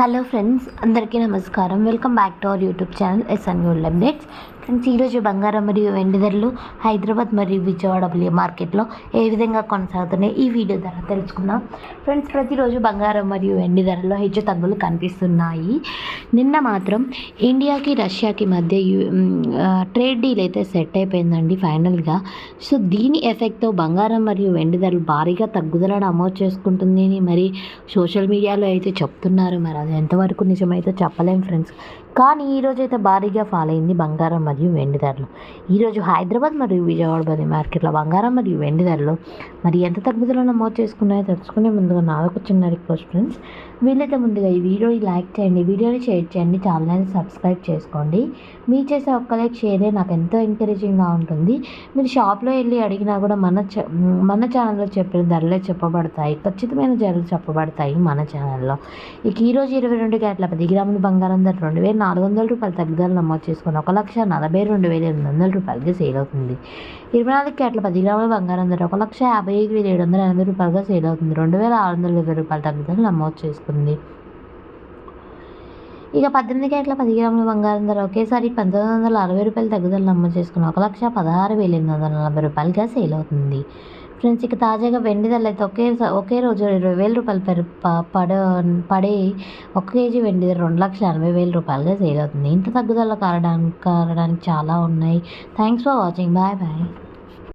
Hello friends అందరికీ నమస్కారం. Welcome back to our YouTube channel SN annual updates friends ఈరోజు బంగారం మరియు వెండి ధరలు హైదరాబాద్ మరియు విజయవాడ బులియ మార్కెట్లో ఏ విధంగా కొనసాగుతున్నాయి? ఈ వీడియో ద్వారా తెలుసుకుందాం. ఫ్రెండ్స్ ప్రతిరోజు బంగారం మరియు వెండి ధరల్లో హెచ్చు తగ్గులు కనిపిస్తున్నాయి. నిన్న మాత్రం ఇండియాకి రష్యాకి మధ్య ట్రేడ్ డీల్ అయితే సెట్ అయిపోయిందండి ఫైనల్గా. సో దీని ఎఫెక్ట్తో బంగారం మరియు వెండి ధరలు భారీగా తగ్గుదల నమోదు చేసుకుంటుంది అని మరి సోషల్ మీడియాలో అయితే చెప్తున్నారు. మరి అది ఎంతవరకు నిజమైతే చెప్పలేం ఫ్రెండ్స్. కానీ ఈరోజు అయితే భారీగా ఫాల్ అయింది బంగారం మరియు వెండి ధరలు. ఈరోజు హైదరాబాద్ మరియు విజయవాడ బది మార్కెట్లో బంగారం మరియు వెండి ధరలు మరి ఎంత తగ్గుదల నమోదు చేసుకున్నాయో తెలుసుకునే ముందుగా నాదొక చిన్న రిక్వెస్ట్ ఫ్రెండ్స్ వీలైతే ముందుగా ఈ వీడియోని లైక్ చేయండి వీడియోని షేర్ చేయండి ఛానల్ని సబ్స్క్రైబ్ చేసుకోండి. మీ చేసే ఒక్క లైక్ షేరే నాకు ఎంతో ఎంకరేజింగ్గా ఉంటుంది. మీరు షాప్లో వెళ్ళి అడిగినా కూడా మన చ మన ఛానల్లో చెప్పిన ధరలే చెప్పబడతాయి. ఖచ్చితమైన ధరలు చెప్పబడతాయి మన ఛానల్లో ఇక ఈరోజు ఇరవై రెండు క్యాట్ల పది గ్రాముల బంగారం ధర రెండు వేల నాలుగు వందల రూపాయల తగ్గుదల నమోదు చేసుకుని ఒక లక్ష నలభై రెండు వేల ఎనిమిది వందల రూపాయలకి సేల్ అవుతుంది. ఇరవై నాలుగు క్యాట్ల పది గ్రాముల బంగారం ధర ఒక లక్ష యాభై ఐదు వేల ఏడు వందల ఎనభై రూపాయలుగా సేల్ అవుతుంది. రెండు వేల ఆరు వందల ఇరవై రూపాయల తగ్గుదల నమోదు చేసుకుంది. ఇక పద్దెనిమిది క్యారెట్ల పది గ్రాముల బంగారం ధర ఒకేసారి పంతొమ్మిది వందల అరవై రూపాయలు తగ్గుదల నమోదు చేసుకుని ఒక లక్ష పదహారు వేల ఎనిమిది వందల నలభై రూపాయలుగా సేల్ అవుతుంది. ఫ్రెండ్స్ ఇక తాజాగా వెండి ధరలు అయితే ఒకే ఒకే రోజు ఇరవై వేల రూపాయలు పెరు పడ పడే ఒక కేజీ వెండి ధర రెండు లక్షల ఎనభై వేల రూపాయలుగా సేల్ అవుతుంది. ఇంత తగ్గుదల కారడానికి కారడానికి చాలా ఉన్నాయి. Thanks for watching. Bye bye.